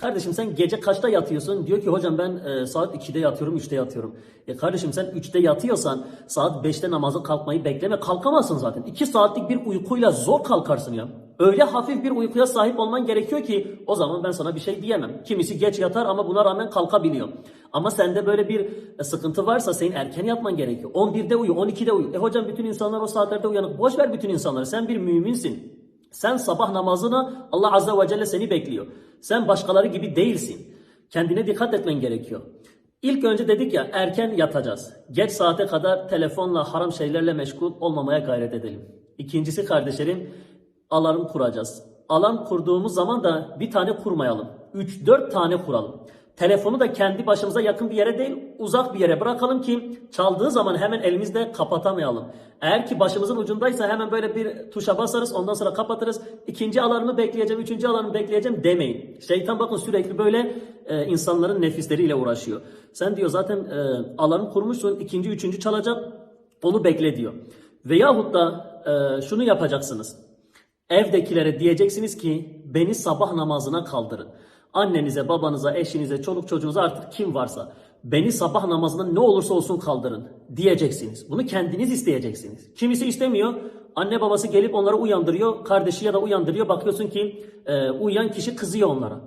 Kardeşim sen gece kaçta yatıyorsun? Diyor ki hocam ben e, saat 2'de yatıyorum, 3'te yatıyorum. E kardeşim sen 3'te yatıyorsan saat 5'te namazı kalkmayı bekleme. Kalkamazsın zaten. 2 saatlik bir uykuyla zor kalkarsın ya. Öyle hafif bir uykuya sahip olman gerekiyor ki o zaman ben sana bir şey diyemem. Kimisi geç yatar ama buna rağmen kalkabiliyor. Ama sende böyle bir e, sıkıntı varsa senin erken yatman gerekiyor. 11'de uyu, 12'de uyu. E hocam bütün insanlar o saatlerde uyanık. Boş ver bütün insanları. Sen bir müminsin. Sen sabah namazına Allah Azze ve Celle seni bekliyor. Sen başkaları gibi değilsin. Kendine dikkat etmen gerekiyor. İlk önce dedik ya erken yatacağız. Geç saate kadar telefonla, haram şeylerle meşgul olmamaya gayret edelim. İkincisi kardeşlerim alarm kuracağız. Alarm kurduğumuz zaman da bir tane kurmayalım. 3-4 tane kuralım. Telefonu da kendi başımıza yakın bir yere değil uzak bir yere bırakalım ki çaldığı zaman hemen elimizde kapatamayalım. Eğer ki başımızın ucundaysa hemen böyle bir tuşa basarız ondan sonra kapatırız. İkinci alarmı bekleyeceğim, üçüncü alarmı bekleyeceğim demeyin. Şeytan bakın sürekli böyle e, insanların nefisleriyle uğraşıyor. Sen diyor zaten e, alarm kurmuşsun ikinci, üçüncü çalacak onu bekle diyor. Veyahut da e, şunu yapacaksınız. Evdekilere diyeceksiniz ki beni sabah namazına kaldırın. Annenize, babanıza, eşinize, çoluk çocuğunuza artık kim varsa beni sabah namazına ne olursa olsun kaldırın diyeceksiniz. Bunu kendiniz isteyeceksiniz. Kimisi istemiyor. Anne babası gelip onları uyandırıyor. Kardeşi ya da uyandırıyor. Bakıyorsun ki e, uyuyan kişi kızıyor onlara.